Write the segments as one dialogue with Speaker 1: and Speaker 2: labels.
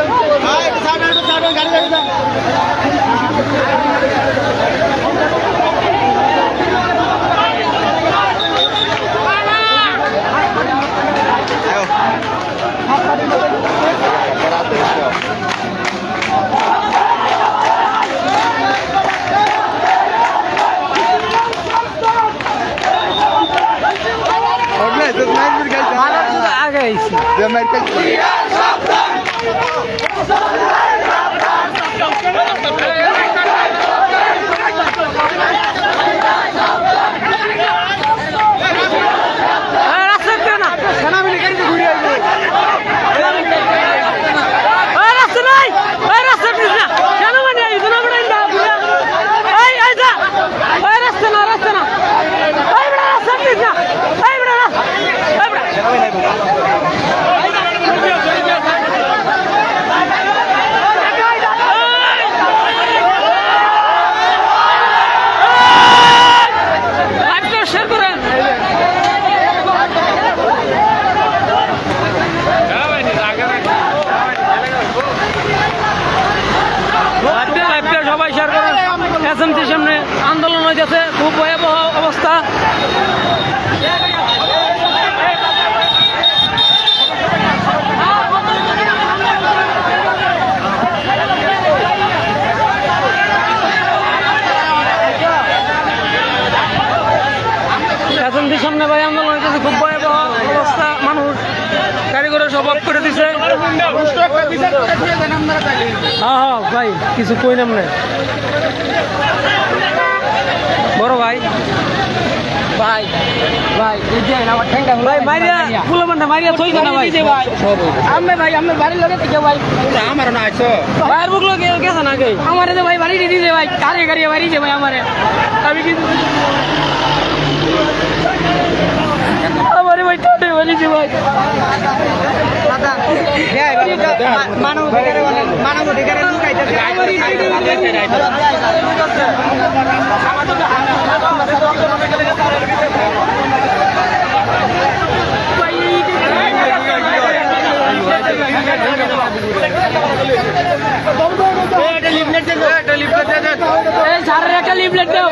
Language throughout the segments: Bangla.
Speaker 1: আগে আইছি রাস্তা কেন সেনাবাহিনী গাড়িতে ঘুরে আসবে ওই রাস্তা নাই ওই রাস্তা প্লিজ না সেনাবাহিনী আসবে না বড় না এই এই যা ওই রাস্তা না রাস্তা না ওই বড় রাস্তা প্লিজ না ওই বড় রাস্তা ওই বড় লাইভটা শেয়ার করেন লাইভটা লাইভটা সবাই শেয়ার করেন এসএমসির সামনে আন্দোলন হইতেছে খুব ভয়াবহ অবস্থা এসএমসির সামনে ভাই আন্দোলন হইতেছে খুব ভয়াবহ অবস্থা মানুষ কারিগরের সব অফ করে দিছে। হ্যাঁ হ্যাঁ ভাই কিছু কই নাম নেই। বড় ভাই। ভাই ভাই ভাই মারিয়া ফুলো বান্ডা মারিয়া থই না ভাই।
Speaker 2: আমি ভাই আমার বাড়ির লোকে থেকে ভাই।
Speaker 3: আমার না আইছো।
Speaker 1: ভাইয়ের বুক লোক গেছে না গে
Speaker 2: আমারে তো ভাই বাড়ি ভাই কারে কারে বাড়ি দে ভাই আমারে। আমি কিন্তু আমারে ভাই বাড়ি দে ভাই।
Speaker 3: মানব মানব অধিকারে
Speaker 2: এই স্যারের একটা লিফলেট দাও।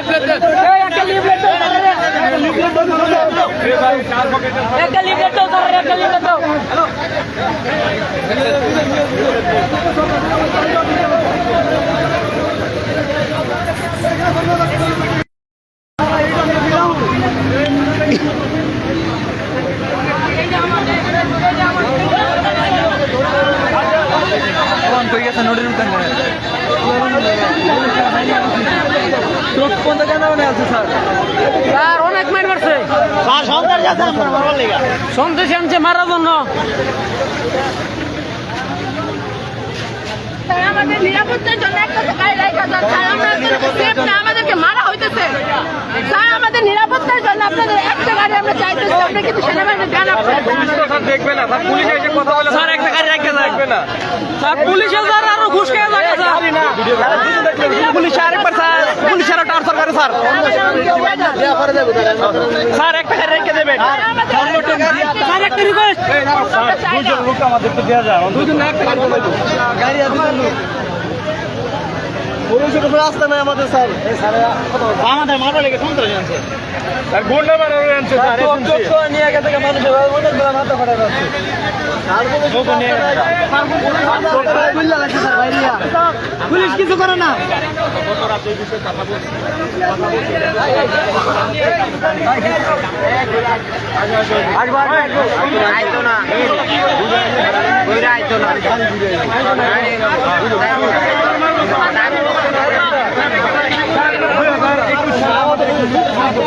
Speaker 2: একটা লিফলেট দাও। স্যারের। একটা লিফলেট দাও স্যারের একটা লিফলেট দাও স্যার অনেক মার মারছে সন্তোষ আনছে মারার জন্য
Speaker 4: আমাদের নিরাপত্তার জন্য একটা গাড়ি রাখা যান। আমরা একজনকে না, আমাদেরকে মারা হইতেছে। স্যার, আমাদের নিরাপত্তার জন্য আপনাদের একটা গাড়ি আমরা চাইতেছি আমরা কিন্তু সেনাবাহিনীর গান আপনারা
Speaker 3: দেখবে না স্যার পুলিশ এসে কথা বলে
Speaker 1: স্যার একটা
Speaker 3: দেখবে না।
Speaker 1: স্যার পুলিশের স্যার আরও ঘুষ খেয়ে থাকে স্যার
Speaker 3: পুলিশ আরেকবার স্যার পুলিশ আরও টার্চার করে স্যার। স্যার একটা গাড়ি রেখে দেবেন
Speaker 1: স্যার একটা রিকোয়েস্ট
Speaker 3: দুজন লোক আমাদেরকে দেওয়া যায়। দুজন একটা গাড়ি রাস্তা নাই আমাদের স্যার। আমাদের মারা লেগে সন্ত্রাস আনছে স্যার গুন্ডা মারা আনছে স্যার নিয়ে গেছে মানুষের মাথা ফাটা যাচ্ছে।
Speaker 1: পুলিশ কিছু করে না।
Speaker 3: আইতো না। আইতো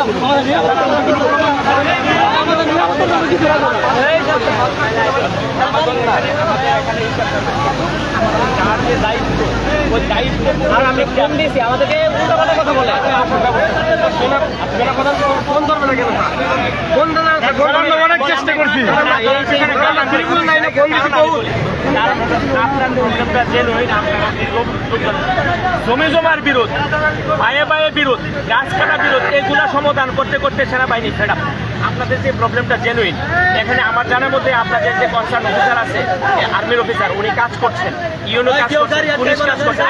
Speaker 3: না আর আমি ফোন দিয়েছি আমাদেরকে উল্টা কথা বলে। ফোন চেষ্টা জমি জমার বিরোধ পায়ে পায়ে বিরোধ গাছ কাটা বিরোধ, এগুলা সমাধান করতে করতে সেনাবাহিনী ফেরা আপনাদের যে প্রবলেমটা জেনুইন এখানে আমার জানার মধ্যে আপনাদের যে কনসার্ন অফিসার আছে আর্মির অফিসার উনি কাজ করছেন ইউনো কাজ করছেন পুলিশ কাজ করছেন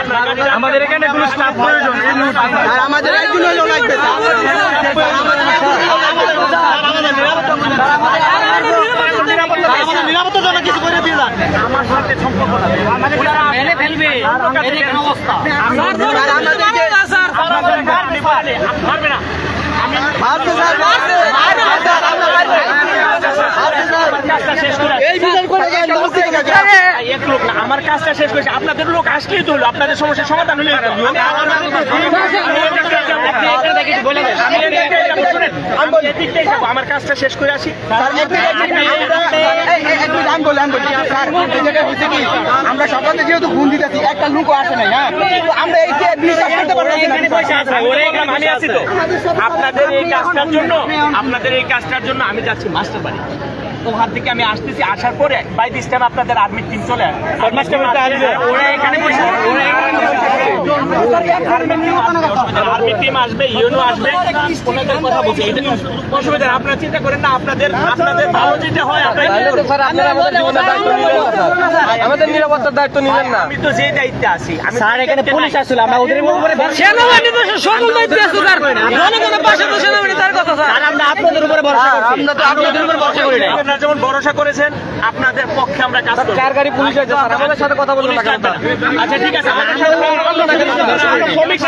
Speaker 5: আমাদের এখানে কোনো স্টাফ প্রয়োজন আর আমাদের একজন হলেও লাগবে নিরাপত্তার জন্য কিছু করে দিয়ে যান
Speaker 3: আমার সাথে সম্পর্ক মেরে ফেলবে অবস্থা
Speaker 5: এই বিচার করে গেল লোক থেকে গেছে
Speaker 3: এক লোক না আমার কাজটা শেষ করেছে। আপনাদের লোক আসলেই তো হলো আপনাদের সমস্যার সমাধান হলে আমার কাজটা শেষ করে আসি।
Speaker 5: আমরা- সকালে যেহেতু ফোন দিতেছি একটা লোকও আসে নাই হ্যাঁ? আমরা এই যে বিশ্বাস করতে পারতেছি না
Speaker 3: আমি আছি। তো। আপনাদের এই কাজটার জন্য আপনাদের এই কাজটার জন্য আমি যাচ্ছি মাস্টার বাড়ি। ওখান থেকে আমি আসতেছি আসার পরে বাই দিস টাইম আপনাদের আর্মির টিম চলে আসবে। ওরা এখানে বসে ওরা এখানে বসে আছে। আর্মির team আসবে, অসুবিধা নেই। আর্মির টিম আসবে ইউনো আসবে। ওনাদের কথা বলছি এটা অসুবিধা আপনারা চিন্তা করেন না আপনাদের আপনাদের ভালো যেটা হয়
Speaker 5: আমাদের নিরাপত্তার দায়িত্ব নিলেন না
Speaker 3: আমি তো যে দায়িত্বে আছি
Speaker 5: স্যার এখানে পুলিশ আসলে আমরা ওদের উপরে
Speaker 1: সেনাবাহিনী তো সকল দায়িত্ব আছে স্যার জনগণের পাশে তো সেনাবাহিনী তার কথা স্যার
Speaker 5: আমরা আপনাদের উপরে ভরসা করছি। আমরা তো আপনাদের উপরে ভরসা করি না
Speaker 3: আপনারা যেমন ভরসা করেছেন আপনাদের পক্ষে আমরা কাজ করব।
Speaker 5: কার গাড়ি পুলিশ আছে? স্যার আমাদের সাথে কথা বলুন না
Speaker 3: আচ্ছা ঠিক আছে আমাদের সাথে শ্রমিক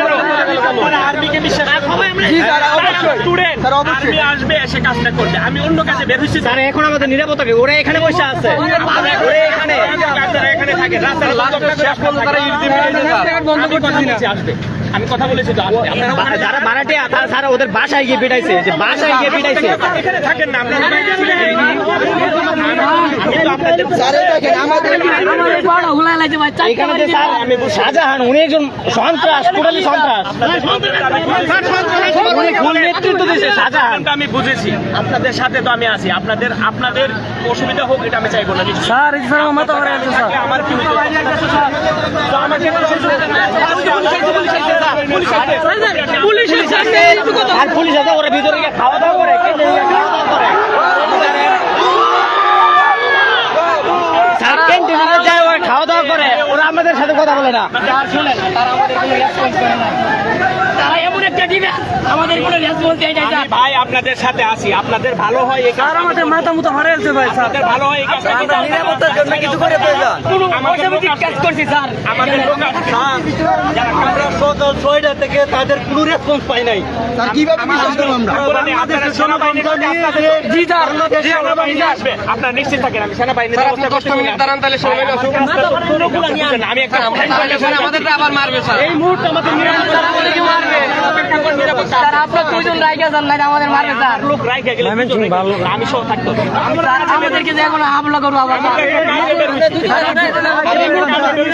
Speaker 3: আমরা আমরা আর্মিকে বিশ্বাস
Speaker 5: জি, স্যার, অবশ্যই।
Speaker 3: স্টুডেন্ট
Speaker 5: স্যার, অবশ্যই।
Speaker 3: আর্মি আসবে এসে কাজটা করবে। আমি অন্য কাজে বের হইছি
Speaker 5: স্যার এখন আমাদের নিরাপত্তা কি? ওরা এখানে বসে আছে। ওরা এখানে
Speaker 3: এখানে থাকেন রাস্তার শেষ পর্যন্ত তারা বন্ধ করতেছি না। আসবে আমি কথা বলেছি তো আপনারা
Speaker 5: যারা তারা স্যার ওদের বাসায় গিয়ে পিটাইছে যে বাসায় গিয়ে পিটাইছে
Speaker 3: এখানে থাকেন না আপনারা
Speaker 5: এখানে স্যার আমি শাহজাহান উনি একজন সন্ত্রাস টোটালি সন্ত্রাস উনি ফুল নেতৃত্ব দিয়েছে শাহজাহান
Speaker 3: কারণটা আমি বুঝেছি আপনাদের সাথে তো আমি আছি আপনাদের আপনাদের অসুবিধা হোক এটা আমি চাইব না
Speaker 1: স্যার আছে
Speaker 3: আমার কি আমাকে তো সেই সুযোগ-
Speaker 1: পুলিশ এসে
Speaker 5: আর পুলিশ আছে ওরা ভিতরে গিয়ে খাওয়া দাওয়া করে করে যায় ওরা খাওয়া দাওয়া করে ওরা আমাদের সাথে কথা বলে না
Speaker 1: তারা এমন একটা দিবে আমাদের কোনো রেসপন্স দেয় না
Speaker 3: আমি ভাই আপনাদের সাথে আছি আপনাদের ভালো হয় এই
Speaker 1: স্যার আমাদের মাথা মুথা ভরে আছে ভাই স্যার।
Speaker 3: আপনাদের ভালো হয় এই কাজটা। করতে।
Speaker 5: নিরাপত্তার জন্য কিছু করে প্রয়োজন।
Speaker 3: আমাদের লোক কাজ করছি স্যার। আমাদের লোক
Speaker 5: আমরা সদর ছয়টা থেকে তাদের কোনো রেসপন্স পাই নাই। স্যার কীভাবে বিশ্বাস করব আমরা?
Speaker 3: আপনাদের সেনাবাহিনীর কাছে
Speaker 1: জি স্যার।
Speaker 3: সেনাবাহিনী আসবে আপনারা নিশ্চিত থাকেন আমি সেনাবাহিনীর ব্যবস্থা করতে দাঁড়ান তাহলে আমি একটা আমাদেরটা আবার মারবে স্যার। এই মুহূর্তে আমাদের নিরাপত্তা মারবে।
Speaker 1: স্যার আপনার দুইজন রাইগা যান না আমাদের মারবে স্যার
Speaker 3: লোক রাইখে গেলে আমি সহ থাকতো
Speaker 1: আমাদেরকে যে এখন হামলা করব আবার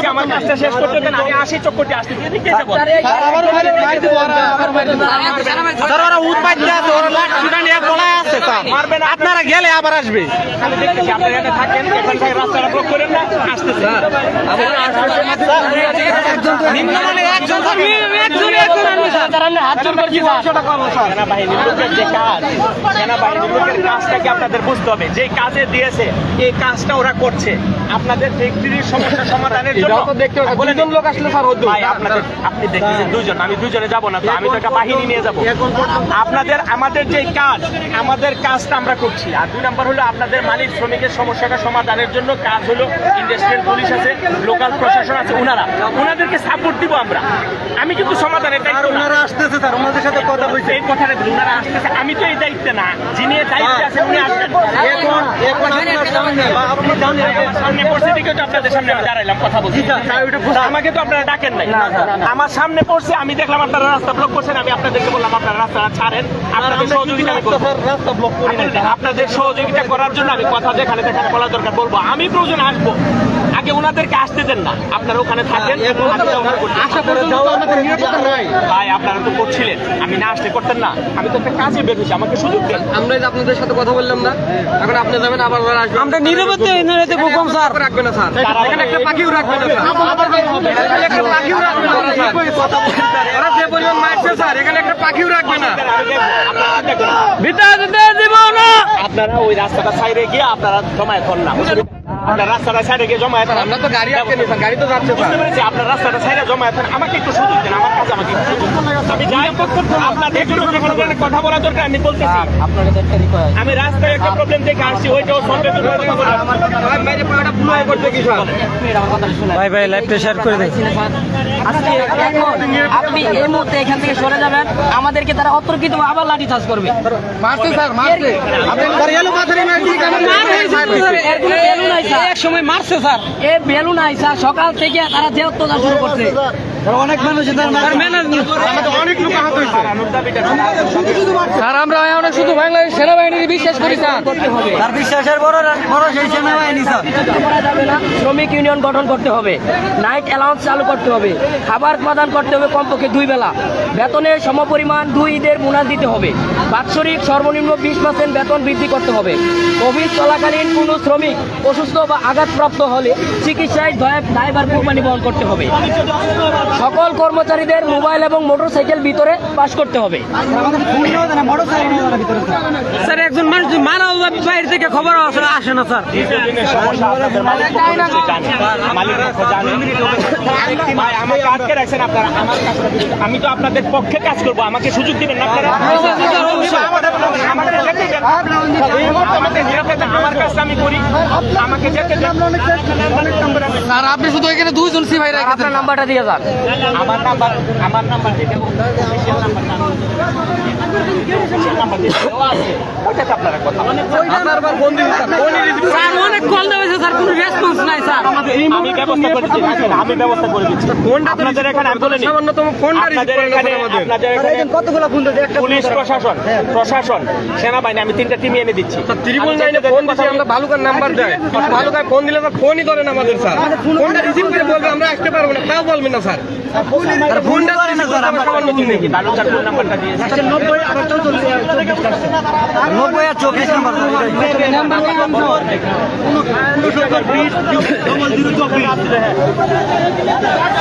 Speaker 3: আমার কাজটা শেষ করতে দেন আমি আসি চক্করটি আসতে
Speaker 5: আপনারা গেলে আবার আসবে একজন।
Speaker 1: হাত জোর করছি স্যার?
Speaker 3: সেনাবাহিনীর লোকের যে কাজ সেনাবাহিনীর লোকের কাজটাকে আপনাদের বুঝতে হবে? যে কাজে দিয়েছে এই কাজটা ওরা করছে। আপনাদের ফ্যাক্টরির সমস্যা সমাধানের জন্য। বলে
Speaker 5: লোক আসলে স্যার
Speaker 3: ভাই আপনাদের আপনি দেখতেছেন দুইজন আমি দুইজনে যাব না তো আমি তো একটা বাহিনী নিয়ে যাব। আপনাদের আমাদের যে কাজ আমাদের কাজটা আমরা করছি। আর দুই নম্বর হলো আপনাদের মালিক শ্রমিকের সমস্যাটা সমাধানের জন্য কাজ হলো ইন্ডাস্ট্রিয়াল পুলিশ আছে লোকাল প্রশাসন আছে ওনারা ওনাদেরকে সাপোর্ট দিব আমরা। আমি কিন্তু সমাধানের দায়িত্ব
Speaker 5: ওনারা আসতেছে স্যার ওনাদের সাথে কথা
Speaker 3: এই কথাটা ওনারা আসতেছে। আমি তো এই দায়িত্বে না যিনি এই দায়িত্বে আছেন উনি আসবেন।
Speaker 5: এখন এখন আপনার সামনে বা আপনি জানেন
Speaker 3: আমার সামনে পড়ছে দিকে তো আপনাদের সামনে আমি দাঁড়াইলাম কথা বলছি। আমাকে তো আপনারা ডাকেন নাই। আমার সামনে পড়ছে আমি দেখলাম আপনারা রাস্তা ব্লক করছেন আমি আপনাদেরকে বললাম আপনারা রাস্তা ছাড়েন আপনাদের সহযোগিতা আমি করব।
Speaker 5: রাস্তা ব্লক করি নাই
Speaker 3: আপনাদের- আপনাদের সহযোগিতা করার জন্য আমি কথা যেখানে যেখানে বলা দরকার বলব। আমি প্রয়োজন আসব। আগে ওনাদেরকে আসতে দেন না। আপনারা ওখানে থাকেন।
Speaker 5: নিরাপত্তা নাই।
Speaker 3: ভাই আপনারা তো করছিলেন। আমি না আসলে করতেন না। আমি তো একটা কাজে বের হয়েছি আমাকে সুযোগ দেন।
Speaker 4: আমরা আপনাদের সাথে কথা বললাম না। এখন আপনি যাবেন আবার ওরা আসবেন
Speaker 1: আমরা স্যার।
Speaker 4: রাখবে না স্যার। এখানে একটা পাখিও রাখবে না স্যার। একটা পাখিও রাখবে না স্যার। ওরা যে পরিমাণ মারছে স্যার এখানে একটা পাখিও রাখবে না।
Speaker 1: ভিতরে দিতে দিব না।
Speaker 3: আপনারা ওই রাস্তাটা সাইডে গিয়ে আপনারা জমায়েত হন না আপনার রাস্তাটা সাইডে গিয়ে।
Speaker 4: আমরা তো গাড়ি আটকে নি স্যার গাড়ি তো যাচ্ছে
Speaker 3: বুঝতে পেরেছি আপনার রাস্তাটা সাইডে জমায়েত হন আমাকে একটু সুযোগ দেন আমার কাছে আমাকে একটু সুযোগ দেন। আমি যাই আপনাদের জন্য কথা বলা দরকার আমি বলতেছি। আমি রাস্তায় একটা প্রবলেম দেখে আসছি ওইটাও সলভের জন্য কথা বলা।
Speaker 4: আমার বাইরে পাটা পুরো করতে কি স্যার?
Speaker 1: ভাই ভাই লাইভটা শেয়ার করে
Speaker 2: আজকে এখন আপনি এই মুহূর্তে এখান থেকে সরে যাবেন। আমাদেরকে তারা অতর্কিত আবার লাঠি চার্জ করবে।
Speaker 4: মারছে স্যার মারছে। আপনি এলো
Speaker 2: এর কোনো নাই
Speaker 1: এক সময় মারছে, স্যার।
Speaker 2: এ বেলুন নাই সকাল থেকে তারা যে অত্যাচার শুরু করছে।
Speaker 5: অনেক মানুষ
Speaker 4: অনেক লোক আহত হয়েছে। স্যার আমরা অনেক শুধু বাংলাদেশ সেনাবাহিনীর বিশ্বাস করি স্যার।
Speaker 5: তার বিশ্বাসের বড় বড় সেই সেনাবাহিনী স্যার।
Speaker 2: করা যাবে না শ্রমিক ইউনিয়ন গঠন করতে হবে নাইট অ্যালাউন্স চালু করতে হবে খাবার প্রদান করতে হবে কমপক্ষে দুই বেলা। বেতনের সমপরিমাণ দুই ঈদের বোনাস দিতে হবে বাৎসরিক সর্বনিম্ন বিশ পার্সেন্ট বেতন বৃদ্ধি করতে হবে। কোভিড চলাকালীন কোনো শ্রমিক অসুস্থ বা আঘাতপ্রাপ্ত হলে চিকিৎসায় দয়া দায়ভার কোম্পানি বহন করতে হবে। সকল কর্মচারীদের মোবাইল এবং মোটরসাইকেল ভিতরে পাস করতে হবে।
Speaker 1: মানুষ যদি বাইরে থেকে খবর আসে আসে না স্যার।
Speaker 3: আমি তো আপনাদের পক্ষে কাজ করব আমাকে সুযোগ দিবেন আপনারা? আমি দেন।
Speaker 4: স্যার আপনি শুধু এখানে দুইজন সিপাহি রাখেছেন
Speaker 2: আপনার নাম্বারটা দিয়ে যান।
Speaker 3: আমার নাম্বার আমার নাম্বার আপনারা কথা বলেন।
Speaker 4: আপনার আবার ফোন দিন স্যার ফোনই রিসিভ
Speaker 1: স্যার অনেক কল দেওয়া স্যার কোনো রেসপন্স নাই স্যার।
Speaker 3: আমি ব্যবস্থা করে দিচ্ছি আমি ব্যবস্থা করে দিচ্ছি।
Speaker 4: ফোনটা
Speaker 3: আপনাদের এখানে আমি বলে
Speaker 4: সামান্যতম ফোনটা
Speaker 3: আপনাদের এখানে আপনাদের এখানে
Speaker 5: কতগুলো ফোন দিতে একটা
Speaker 3: পুলিশ প্রশাসন প্রশাসন সেনাবাহিনী আমি তিনটা টিম এনে দিচ্ছি।
Speaker 4: ত্রিপুল
Speaker 3: যেতে
Speaker 4: ফোন দিচ্ছি আমরা ভালুকার নাম্বার দেয়। ভালুকায় ফোন দিলে তো ফোনই ধরেন আমাদের স্যার। ফোনটা রিসিভ করে বলবে আমরা আসতে পারব না তাও বলবেন না স্যার। স্যার ফোনটা তো রিসিভ করতে আমার
Speaker 3: বালুচার ফোন নাম্বারটা দিয়ে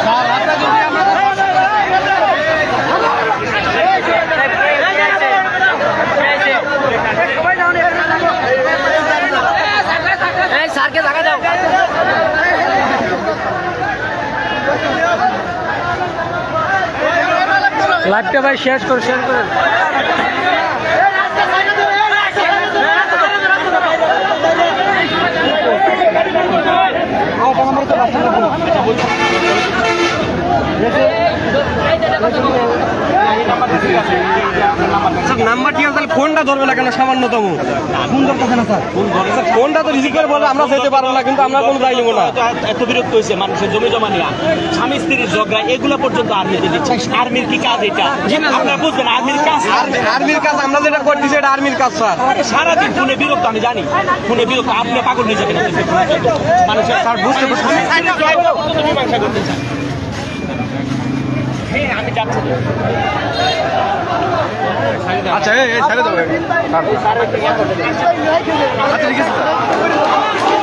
Speaker 5: আর আর নাম্বার
Speaker 1: লাইভটা ভাই শেয়ার করে শেয়ার করে।
Speaker 4: নাম্বার ঠিক আছে তাহলে ফোনটা ধরবে না কেন? সামান্যতম। ফোন ধরতেছে না স্যার। ফোনটা তো রিসিভ করে বলে আমরা যেতে পারব না কিন্তু আমরা কোনো দায়ী নেব না।
Speaker 3: এত বিরক্ত হয়েছে মানুষের জমি জমা নিয়ে স্বামী স্ত্রীর ঝগড়া এগুলো পর্যন্ত আর্মিতে দিচ্ছে আর্মির কি কাজ এটা? আপনারা বুঝবেন আর্মির কাজ
Speaker 4: আর্মির কাজ আমরা যেটা করতেছি এটা আর্মির কাজ স্যার।
Speaker 3: সারাদিন ফোনে বিরক্ত আমি জানি। ফোনে বিরক্ত আপনি পাগল হয়ে যাবেন। মানুষের স্যার বুঝতে পারছি। মীমাংসা করতে চান হ্যাঁ আমি যাচ্ছি।
Speaker 4: আচ্ছা এই ছেড়ে দেবো আচ্ছা ঠিক আছে।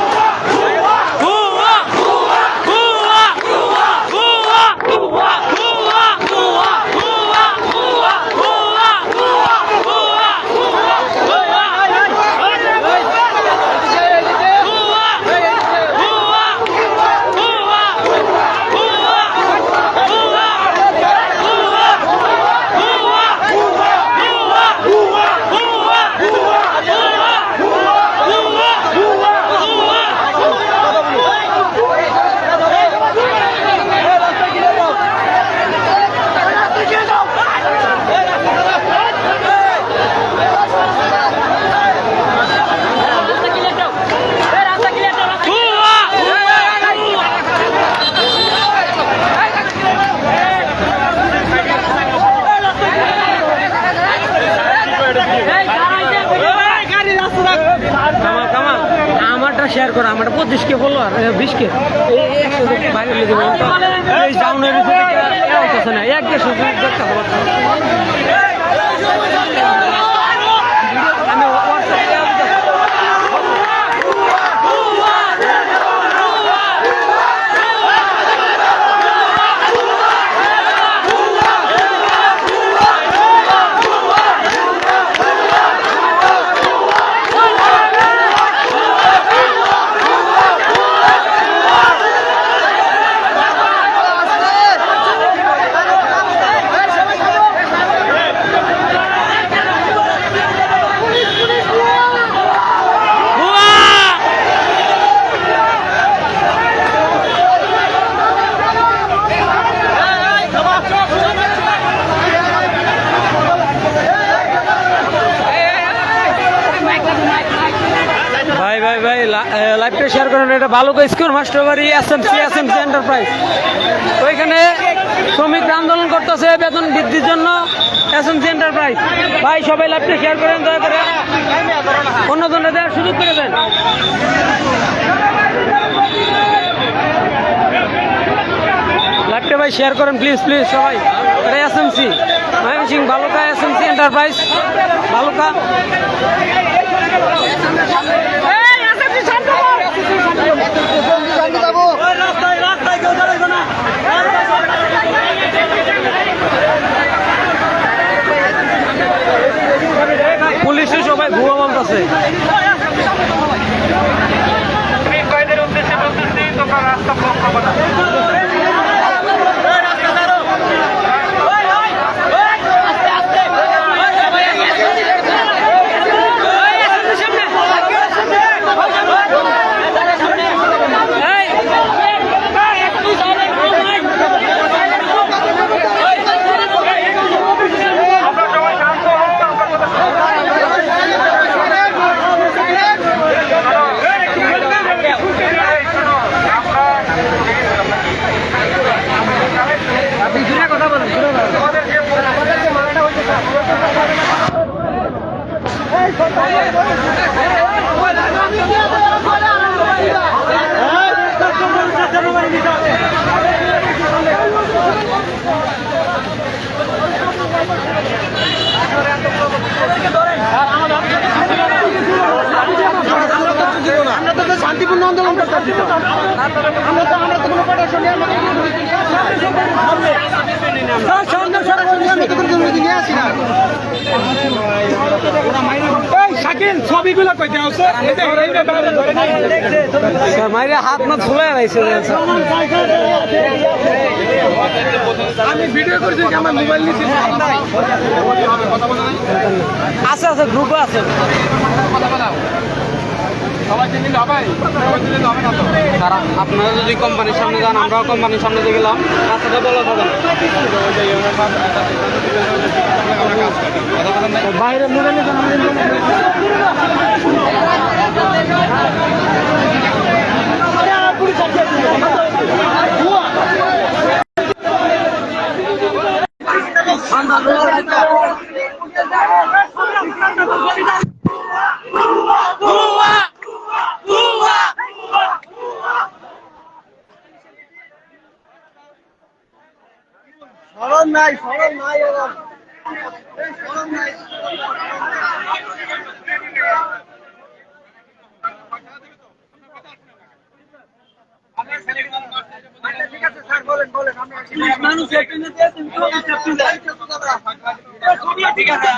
Speaker 1: লাইভটা শেয়ার করেন, এটা ভালো করে স্কুল মাস্টার বাড়ি এস এম সি এন্টারপ্রাইজ ওইখানে শ্রমিক আন্দোলন করতেছে, বেতন বৃদ্ধির জন্য এস এম সি এন্টারপ্রাইজ ভাই, সবাই লাইভটা শেয়ার করেন, দয়া করে অন্য জনের দেওয়ার সুযোগ করে দেন। লাইভটা ভাই শেয়ার করেন প্লিজ প্লিজ সবাই। এটা বালুকা এস এম সি এন্টারপ্রাইজ বালুকা
Speaker 6: এই, আসামি শান্ত হও।
Speaker 1: পুলিশে সবাই ভুয়া মানতেছে
Speaker 5: শান্তিপূর্ণ আন্দোলন করতে আমরা তো আমরা তো কোনো প্রোটেকশন নিয়ে আসি না শাকিল কইতে
Speaker 1: মাইরে হাত না ঝুলে রাইছে
Speaker 5: আমি ভিডিও করছি আমার মোবাইল নিয়েছি
Speaker 1: আছে আছে গ্রুপে আছে।
Speaker 4: তারা আপনারা যদি কোম্পানির সামনে যান আমরাও কোম্পানির সামনে দিয়ে গেলাম রাস্তাটা বলা না।
Speaker 1: বাইরে মোবাইলে
Speaker 5: স্মরণ নাই স্মরণ নাই ঠিক আছে